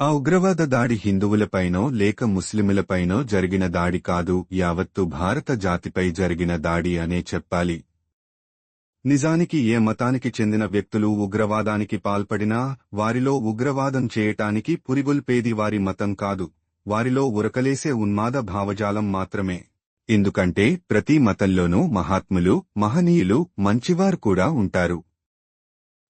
ఆ ఉగ్రవాద దాడి హిందువులపైనో లేక ముస్లిములపైనో జరిగిన దాడి కాదు యావత్తు భారత జాతిపై జరిగిన దాడి అనే చెప్పాలి. నిజానికి ఏ మతానికి చెందిన వ్యక్తులు ఉగ్రవాదానికి పాల్పడినా వారిలో ఉగ్రవాదం చేయటానికి పురిగొల్పేది వారి మతం కాదు వారిలో ఉరకలేసే ఉన్మాద భావజాలం మాత్రమే. ఎందుకంటే ప్రతి మతంలోనూ మహాత్ములు మహనీయులు మంచివారు కూడా ఉంటారు.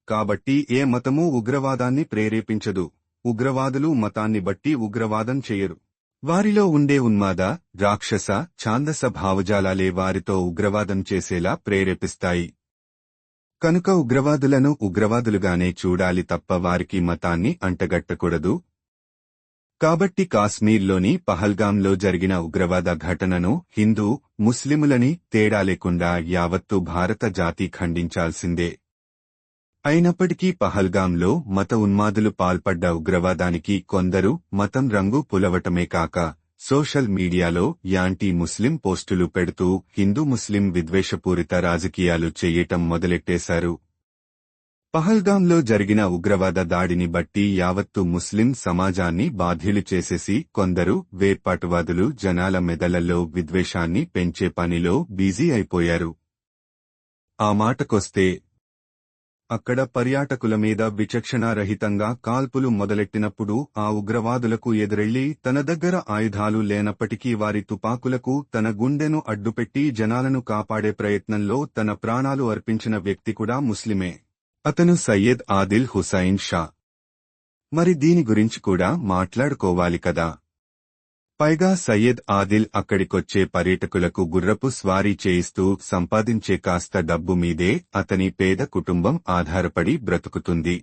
కాబట్టి ఏ మతమూ ఉగ్రవాదాన్ని ప్రేరేపించదు. ఉగ్రవాదులు మతాన్ని బట్టి ఉగ్రవాదం చేయరు. వారిలో ఉండే ఉన్మాద రాక్షస ఛాందస భావజాలాలే వారితో ఉగ్రవాదం చేసేలా ప్రేరేపిస్తాయి. కనుక ఉగ్రవాదులను ఉగ్రవాదులుగానే చూడాలి తప్ప వారికి మతాన్ని అంటగట్టకూడదు. కాబట్టి కాశ్మీర్లోని పహల్గాంలో జరిగిన ఉగ్రవాద ఘటనను హిందూ ముస్లిములని తేడా లేకుండా యావత్తు భారత జాతి ఖండించాల్సిందే. అయినప్పటికీ పహల్గాంలో మత ఉన్మాదులు పాల్పడ్డ ఉగ్రవాదానికి కొందరు మతం రంగు పులవటమే కాక సోషల్ మీడియాలో యాంటీ ముస్లిం పోస్టులు పెడుతూ హిందూ ముస్లిం విద్వేషపూరిత రాజకీయాలు చెయ్యటం మొదలెట్టేశారు. పహల్గాంలో జరిగిన ఉగ్రవాద దాడిని బట్టి యావత్తు ముస్లిం సమాజాన్ని బాధ్యులు చేసేసి కొందరు వేర్పాటువాదులు జనాల మెదళ్ళలో విద్వేషాన్ని పెంచే పనిలో బిజీ అయిపోయారు. ఆ మాటకొస్తే అక్కడ పర్యాటకుల మీద విచక్షణారహితంగా కాల్పులు మొదలెట్టినప్పుడు ఆ ఉగ్రవాదులకు ఎదురెళ్ళి తన దగ్గర ఆయుధాలు లేనప్పటికీ వారి తుపాకులకు తన గుండెను అడ్డుపెట్టి జనాలను కాపాడే ప్రయత్నంలో తన ప్రాణాలు అర్పించిన వ్యక్తి కూడా ముస్లిమే. అతను సయ్యద్ ఆదిల్ హుసైన్ షా. మరి దీని గురించి కూడా మాట్లాడుకోవాలి కదా? పైగా సయ్యద్ ఆదిల్ అక్కడికొచ్చే పర్యటకులకు గుర్రపు స్వారీ చేయిస్తూ సంపాదించే కాస్త డబ్బు మీదే అతని పేద కుటుంబం ఆధారపడి బ్రతుకుతుంది.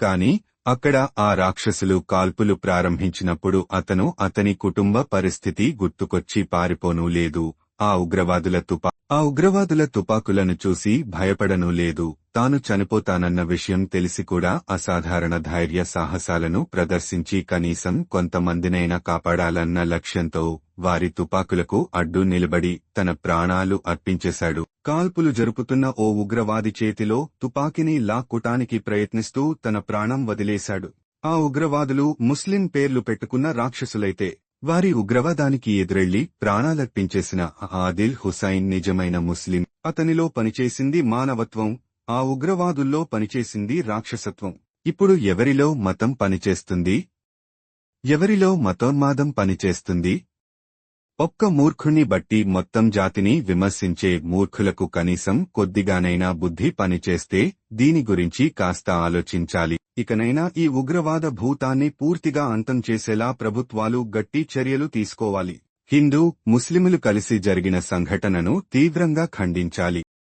కాని అక్కడ ఆ రాక్షసులు కాల్పులు ప్రారంభించినప్పుడు అతను అతని కుటుంబ పరిస్థితి గుర్తుకొచ్చి పారిపోనూ లేదు. ఆ ఉగ్రవాదుల తుపా ఆ ఉగ్రవాదుల తుపాకులను చూసి భయపడనూ లేదు. తాను చనిపోతానన్న విషయం తెలిసి కూడా అసాధారణ ధైర్య సాహసాలను ప్రదర్శించి కనీసం కొంతమందినైనా కాపాడాలన్న లక్ష్యంతో వారి తుపాకులకు అడ్డు నిలబడి తన ప్రాణాలు అర్పించేశాడు. కాల్పులు జరుపుతున్న ఓ ఉగ్రవాది చేతిలో తుపాకిని లాక్కుటానికి ప్రయత్నిస్తూ తన ప్రాణం వదిలేశాడు. ఆ ఉగ్రవాదులు ముస్లిం పేర్లు పెట్టుకున్న రాక్షసులైతే వారి ఉగ్రవాదానికి ఎదురెళ్ళి ప్రాణాలర్పించేసిన ఆదిల్ హుసైన్ నిజమైన ముస్లిం. అతనిలో పనిచేసింది మానవత్వం ఆ ఉగ్రవాదుల్లో పనిచేసింది రాక్షసత్వం. ఇప్పుడు ఎవరిలో మతం పనిచేస్తుంది? ఎవరిలో మతోన్మాదం పనిచేస్తుంది? ఒక్క మూర్ఖుణ్ణి బట్టి మొత్తం జాతిని విమర్శించే మూర్ఖులకు కనీసం కొద్దిగానైనా బుద్ధి పనిచేస్తే దీని గురించి కాస్త ఆలోచించాలి. ఇకనైనా ఈ ఉగ్రవాద భూతాన్ని పూర్తిగా అంతం చేసేలా ప్రభుత్వాలు గట్టి చర్యలు తీసుకోవాలి. హిందూ ముస్లిములు కలిసి జరిగిన సంఘటనను తీవ్రంగా ఖండించాలి.